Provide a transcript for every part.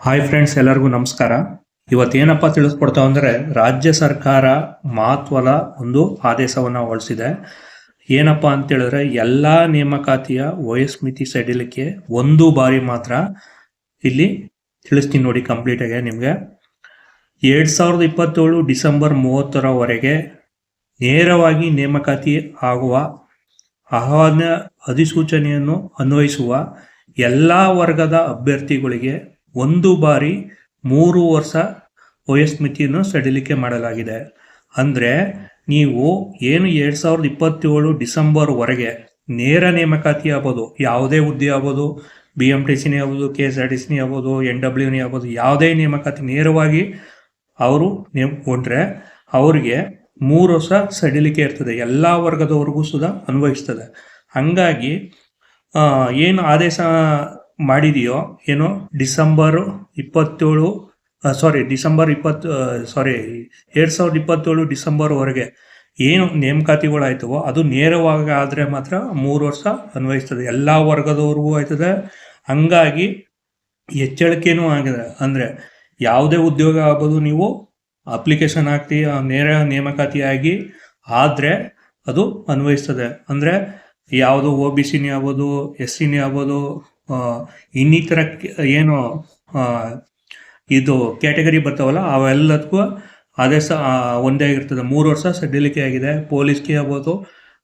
Hi friends ಎಲ್ಲರಿಗೂ ನಮಸ್ಕಾರ. ಇವತ್ತೇನಪ್ಪ ತಿಳಿಸ್ಕೊಡ್ತಾವ ಅಂದರೆ ರಾಜ್ಯ ಸರ್ಕಾರ ಮಹತ್ವದ ಒಂದು ಆದೇಶವನ್ನು ಹೊರಡಿಸಿದೆ ಏನಪ್ಪ ಅಂತೇಳಿದ್ರೆ ಎಲ್ಲ ನೇಮಕಾತಿಯ ವಯಸ್ಮಿತಿ ಸಡಿಲಿಕೆ ಒಂದು ಬಾರಿ ಮಾತ್ರ ಇಲ್ಲಿ ತಿಳಿಸ್ತೀನಿ ನೋಡಿ ಕಂಪ್ಲೀಟಾಗಿ ನಿಮಗೆ. ಎರಡ್ ಸಾವಿರದ ಇಪ್ಪತ್ತೇಳು ಡಿಸೆಂಬರ್ ಮೂವತ್ತರವರೆಗೆ ನೇರವಾಗಿ ನೇಮಕಾತಿ ಆಗುವ ಆಹ್ವಾನ ಅಧಿಸೂಚನೆಯನ್ನು ಅನ್ವಯಿಸುವ ಎಲ್ಲ ವರ್ಗದ ಅಭ್ಯರ್ಥಿಗಳಿಗೆ ಒಂದು ಬಾರಿ ಮೂರು ವರ್ಷ ವಯಸ್ಮಿತಿಯನ್ನು ಸಡಿಲಿಕೆ ಮಾಡಲಾಗಿದೆ. ಅಂದರೆ ನೀವು ಏನು ಎರಡು ಸಾವಿರದ ಇಪ್ಪತ್ತೇಳು ಡಿಸೆಂಬರ್ವರೆಗೆ ನೇರ ನೇಮಕಾತಿ ಆಗ್ಬೋದು, ಯಾವುದೇ ಹುದ್ದೆ ಆಗ್ಬೋದು ಬಿ ಎಂ ಟಿ ಸಿನೇ ಆಗ್ಬೋದು ಕೆ ಎಸ್ ಆರ್ ಟಿ ಸಿನೇ ಆಗ್ಬೋದು ಎನ್ ಡಬ್ಲ್ಯೂನೇ ಆಗ್ಬೋದು, ಯಾವುದೇ ನೇಮಕಾತಿ ನೇರವಾಗಿ ಅವರು ನೇಮಕೊಂಡ್ರೆ ಅವರಿಗೆ ಮೂರು ವರ್ಷ ಸಡಿಲಿಕೆ ಇರ್ತದೆ. ಎಲ್ಲ ವರ್ಗದವರೆಗೂ ಸುದ ಅನ್ವಯಿಸ್ತದೆ ಹಾಗಾಗಿ ಏನು ಆದೇಶ ಮಾಡಿದೆಯೋ? ಏನು? ಡಿಸೆಂಬರ್ ಇಪ್ಪತ್ತೇಳು ಸಾರಿ ಡಿಸೆಂಬರ್ ಇಪ್ಪತ್ತು ಸಾರಿ ಎರಡು ಸಾವಿರದ ಇಪ್ಪತ್ತೇಳು ಡಿಸೆಂಬರ್ವರೆಗೆ ಏನು ನೇಮಕಾತಿಗಳಾಯ್ತವೋ, ಅದು ನೇರವಾಗಿ ಆದರೆ ಮಾತ್ರ ಮೂರು ವರ್ಷ ಅನ್ವಯಿಸ್ತದೆ. ಎಲ್ಲ ವರ್ಗದವ್ರಿಗೂ ಆಯ್ತದೆ. ಹಂಗಾಗಿ ಎಚ್ಚರಿಕೆನೂ ಆಗಿದೆ. ಅಂದರೆ ಯಾವುದೇ ಉದ್ಯೋಗ ಆಗ್ಬೋದು ನೀವು, ಅಪ್ಲಿಕೇಶನ್ ಹಾಕ್ತಿ ನೇರ ನೇಮಕಾತಿಯಾಗಿ ಆದರೆ ಅದು ಅನ್ವಯಿಸ್ತದೆ. ಅಂದರೆ ಯಾವುದು ಒ ಬಿ ಸಿನೇ ಆಗ್ಬೋದು, ಎಸ್ ಸಿನೇ ಆಗ್ಬೋದು ಇನ್ನಿತರ ಏನು ಇದು ಕ್ಯಾಟಗರಿ ಬರ್ತಾವಲ್ಲ, ಅವೆಲ್ಲದಕ್ಕೂ ಅದೇ ಸಹ ಒಂದೇ ಆಗಿರ್ತದೆ. ಮೂರು ವರ್ಷ ಸಡಿಲಿಕೆ ಆಗಿದೆ, ಪೊಲೀಸ್ಗೆ ಆಗ್ಬೋದು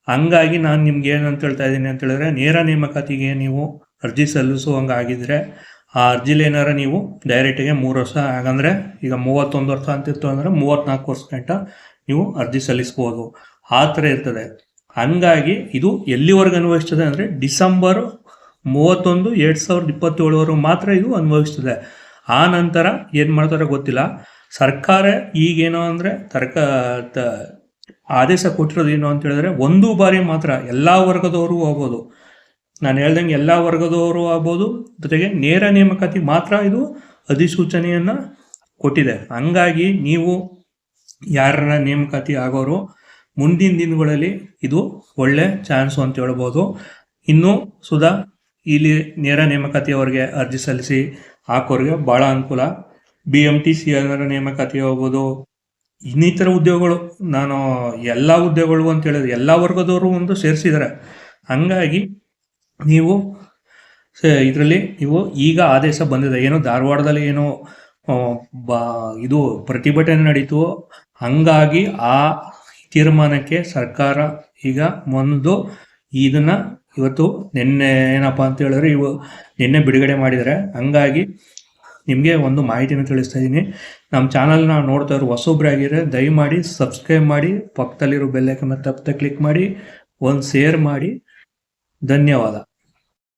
ಹಂಗಾಗಿ ನಾನು ನಿಮ್ಗೆ ಏನಂತ ಹೇಳ್ತಾ ಇದ್ದೀನಿ ಅಂತ ಹೇಳಿದ್ರೆ, ನೇರ ನೇಮಕಾತಿಗೆ ನೀವು ಅರ್ಜಿ ಸಲ್ಲಿಸುವಂಗಾಗಿದ್ರೆ, ಆ ಅರ್ಜಿಲಿ ಏನಾರ ನೀವು ಡೈರೆಕ್ಟಿಗೆ ಮೂರು ವರ್ಷ, ಹಾಗಂದ್ರೆ ಈಗ ಮೂವತ್ತೊಂದು ವರ್ಷ ಅಂತಿತ್ತು ಅಂದರೆ ಮೂವತ್ತ್ನಾಲ್ಕು ವರ್ಷ ಗಂಟ ನೀವು ಅರ್ಜಿ ಸಲ್ಲಿಸ್ಬೋದು. ಆ ಥರ ಇರ್ತದೆ. ಹಂಗಾಗಿ ಇದು ಎಲ್ಲಿವರೆಗೆ ಅನ್ವಯಿಸ್ತದೆ ಅಂದರೆ ಡಿಸೆಂಬರ್ ಮೂವತ್ತೊಂದು ಎರಡು ಸಾವಿರದ ಇಪ್ಪತ್ತೇಳವರೆಗೂ ಮಾತ್ರ ಇದು ಅನ್ವಯಿಸ್ತದೆ ಆ ನಂತರ ಏನು ಮಾಡ್ತಾರೆ ಗೊತ್ತಿಲ್ಲ. ಸರ್ಕಾರ ಈಗೇನು ಅಂದರೆ ತರ್ಕ, ತ- ಆದೇಶ ಕೊಟ್ಟಿರೋದು ಏನು ಅಂತ ಹೇಳಿದ್ರೆ ಒಂದು ಬಾರಿ ಮಾತ್ರ ಎಲ್ಲ ವರ್ಗದವರು ಆಗ್ಬೋದು. ನಾನು ಹೇಳ್ದಂಗೆ ಎಲ್ಲ ವರ್ಗದವರು ಆಗ್ಬೋದು. ಜೊತೆಗೆ ನೇರ ನೇಮಕಾತಿ ಮಾತ್ರ ಇದು ಅಧಿಸೂಚನೆಯನ್ನು ಕೊಟ್ಟಿದೆ. ಹಂಗಾಗಿ ನೀವು ಯಾರನ್ನ ನೇಮಕಾತಿ ಆಗೋರು ಮುಂದಿನ ದಿನಗಳಲ್ಲಿ ಇದು ಒಳ್ಳೆ ಚಾನ್ಸು ಅಂತ ಹೇಳ್ಬೋದು. ಇನ್ನು ಸುಧಾ ಇಲ್ಲಿ ನೇರ ನೇಮಕಾತಿಯವರಿಗೆ ಅರ್ಜಿ ಸಲ್ಲಿಸಿ ಹಾಕೋರಿಗೆ ಭಾಳ ಅನುಕೂಲ. ಬಿ ಎಂ ಟಿ ಸಿ ನೇಮಕಾತಿ ಹೋಗ್ಬೋದು ಇನ್ನಿತರ ಉದ್ಯೋಗಗಳು, ನಾನು ಎಲ್ಲ ಉದ್ಯೋಗಗಳು ಅಂತ ಹೇಳಿದ್ರೆ ಎಲ್ಲ ವರ್ಗದವರು ಒಂದು ಸೇರಿಸಿದ್ದಾರೆ ಹಂಗಾಗಿ ನೀವು ಇದರಲ್ಲಿ ನೀವು ಈಗ ಆದೇಶ ಬಂದಿದೆ. ಏನು ಧಾರವಾಡದಲ್ಲಿ ಏನೋ ಬಾ, ಇದು ಪ್ರತಿಭಟನೆ ನಡೀತು. ಹಂಗಾಗಿ ಆ ತೀರ್ಮಾನಕ್ಕೆ ಸರ್ಕಾರ ಈಗ ಒಂದು ಇದನ್ನ ಇವತ್ತು ನಿನ್ನೆ ಏನಪ್ಪ ಅಂತ ಹೇಳಿದ್ರೆ ಇವು ನಿನ್ನೆ ಬಿಡುಗಡೆ ಮಾಡಿದ್ದಾರೆ ಹಂಗಾಗಿ ನಿಮಗೆ ಒಂದು ಮಾಹಿತಿನ ತಿಳಿಸ್ತಾ ಇದ್ದೀನಿ. ನಮ್ಮ ಚಾನಲ್ನ ನೋಡ್ತಾ ಇರೋ ಹೊಸೊಬ್ಬರಾಗಿದ್ರೆ ದಯಮಾಡಿ ಸಬ್ಸ್ಕ್ರೈಬ್ ಮಾಡಿ, ಪಕ್ಕದಲ್ಲಿರೋ ಬೆಲ್ಲೈಕನ್ನ ತಪ್ಪದೆ ಕ್ಲಿಕ್ ಮಾಡಿ, ಒಂದು ಶೇರ್ ಮಾಡಿ. ಧನ್ಯವಾದ.